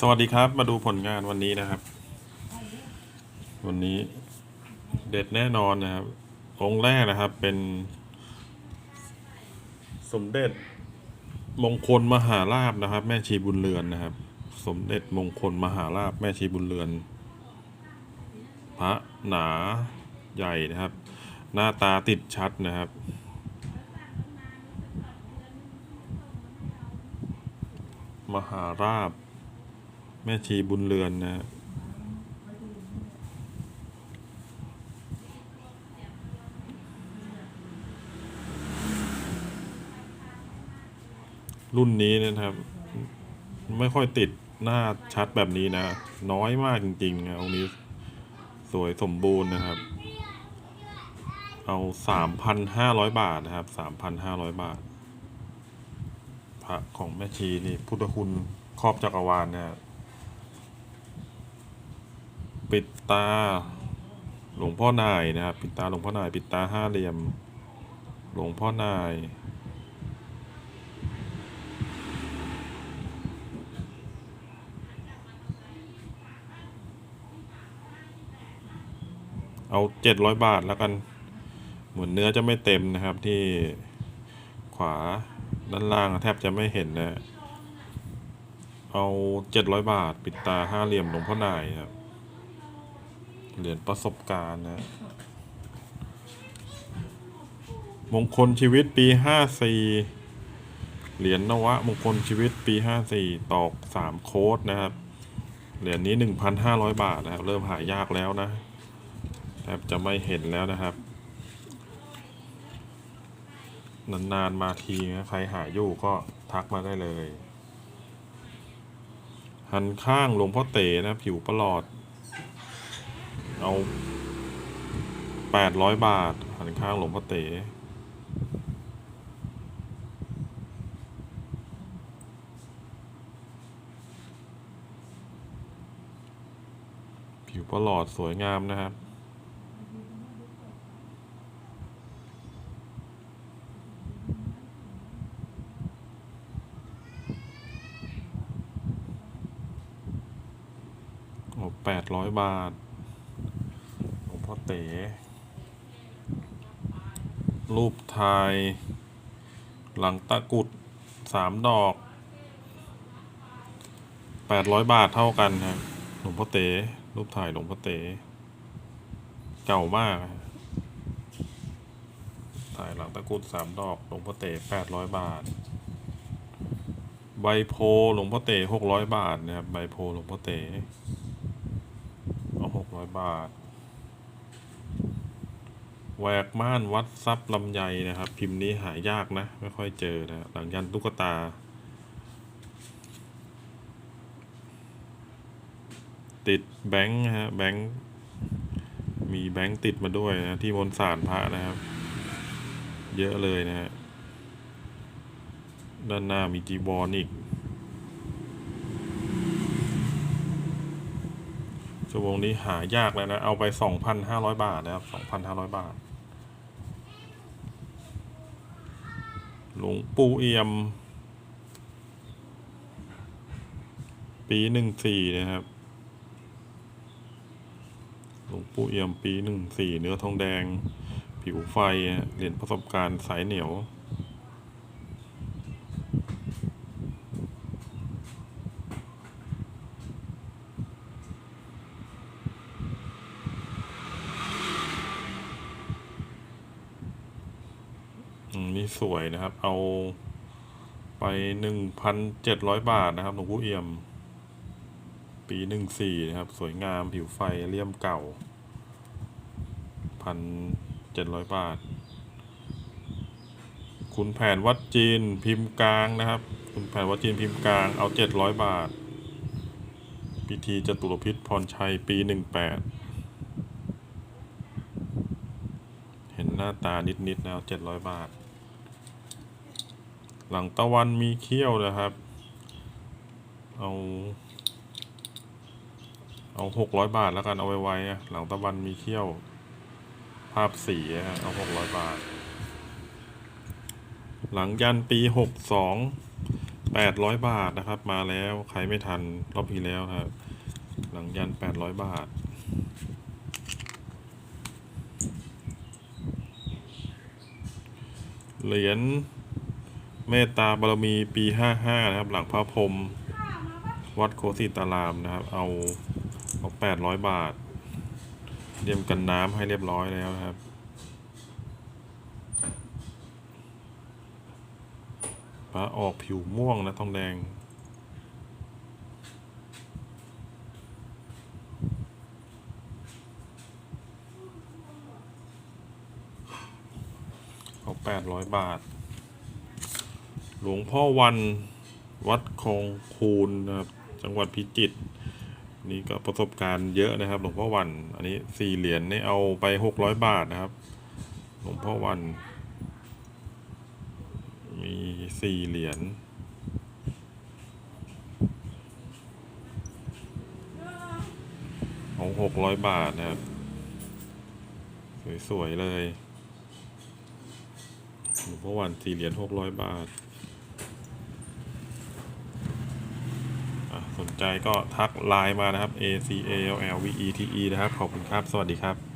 สวัสดีครับมาดูผลงานวันนี้นะครับ วันนี้เด็ดแน่นอนนะครับ องค์แรกนะครับเป็น สมเด็จมงคลมหาราชนะครับ แม่ชีบุญเรือนนะครับ สมเด็จมงคลมหาราชแม่ชีบุญเรือน พระหนาใหญ่นะครับ หน้าตาติดชัดนะครับมหาราช แม่ชีบุญเรือนนะรุ่นนี้นะครับ ไม่ค่อยติดหน้าชัดแบบนี้นะ น้อยมากจริงๆนะองค์นี้ สวยสมบูรณ์นะครับ เอาสามพันห้าร้อยบาทนะครับสามพันห้าร้อยบาท พระของแม่ชีนี่พุทธคุณครอบจักรวาลนะฮะ ปิดตา หลวงพ่อนายนะครับ ปิดตาหลวงพ่อนาย ปิดตาห้าเหลี่ยม หลวงพ่อนาย เอาเจ็ดร้อยบาทแล้วกัน เหมือนเนื้อจะไม่เต็มนะครับที่ขวาด้านล่างแทบจะไม่เห็นนะ เอาเจ็ดร้อยบาท ปิดตาห้าเหลี่ยมหลวงพ่อนายครับ เหรียญประสบการณ์นะมงคลชีวิตปีห้าสี่เหรียญนวะมงคลชีวิตปีห้าสี่ตอกสามโค้ดนะครับ เหรียญนี้หนึ่งพันห้าร้อยบาทนะครับ เริ่มหายากแล้วนะแทบจะไม่เห็นแล้วนะครับ นานๆมาทีนะใครหาอยู่ก็ทักมาได้เลย หันข้างหลวงพ่อเต๋นะ ผิวประหลอด เอาแปดร้อยบาทหันข้างหลวงพ่อเต๋ผิวประหลอดสวยงามนะครับโอ้แปดร้อยบาท เต๋รูปทายหลังตะกุดสามดอกแปดร้อยบาทเท่ากันครับหลวงพ่อเต๋รูปถ่ายหลวงพ่อเต๋เก่ามาก ถ่ายหลังตะกุดสามดอกหลวงพ่อเต๋แปดร้อยบาท ใบโพหลวงพ่อเต๋หกร้อยบาทนะครับใบโพหลวงพ่อเต๋เอาหกร้อยบาท แหวกม่านวัดทรัพย์ลำไยนะครับ พิมพ์นี้หายากนะ ไม่ค่อยเจอนะหลังยันตุ๊กตา ติดแบงค์นะฮะแบงค์มีแบงค์ติดมาด้วยนะ ที่มนสารพระนะครับ เยอะเลยนะฮะด้านหน้ามีจีวรออีก ชั่วงนี้หายากแล้วนะ เอาไปสองพันห้าร้อยบาทนะครับสองพันห้าร้อยบาท หลวงปู่เอี่ยม ปีหนึ่งสี่นะครับ หลวงปู่เอี่ยมปีหนึ่งสี่เนื้อทองแดง ผิวไฟ เหรียญประสบการณ์สายเหนียว อืม นี่สวยนะครับ เอาไปหนึ่งพันเจ็ดร้อยบาทนะครับหลวงปู่เอี่ยม ปีหนึ่งสี่นะครับ สวยงามผิวไฟเลี่ยมเก่าพันเจ็ดร้อยบาท คุณแผนวัดจีนพิมพ์กลางนะครับ คุณแผนวัดจีนพิมพ์กลางเอาเจ็ดร้อยบาท พิธีจตุรพิษพรชัยปีหนึ่งแปดเห็นหน้าตานิดๆแล้วเจ็ดร้อยบาท หลังตะวันมีเขี้ยวนะครับ เอา เอาหกร้อยบาทแล้วกันเอาไว้ไว้อะหลังตะวันมีเขี้ยว ภาพสีอะเอาหกร้อยบาท หลังยันปีหกสองแปดร้อยบาทนะครับ มาแล้วใครไม่ทันรอบที่แล้วครับ หลังยันแปดร้อยบาท เหรียญ เมตตาบารมีปีห้าห้านะครับ หลังพระพรมวัดโคสิตารามนะครับ เอาเอาแปดร้อยบาทเตรียมกันน้ำให้เรียบร้อยแล้วนะครับพระออกผิวม่วงนะทองแดงเอาแปดร้อยบาท หลวงพ่อวันวัดคลองคูนนะครับจังหวัดพิจิตรนี่ก็ประสบการณ์เยอะนะครับ หลวงพ่อวัน อันนี้สี่เหรียญนี่เอาไปหกร้อยบาทนะครับ หลวงพ่อวัน มีสี่เหรียญของหกร้อยบาทนะครับ สวย ๆ เลยหลวงพ่อวันสี่เหรียญหกร้อยบาทอะสน ใจก็ทักไลน์มานะครับ A C A L L V E T E นะครับ ขอบคุณครับ สวัสดีครับ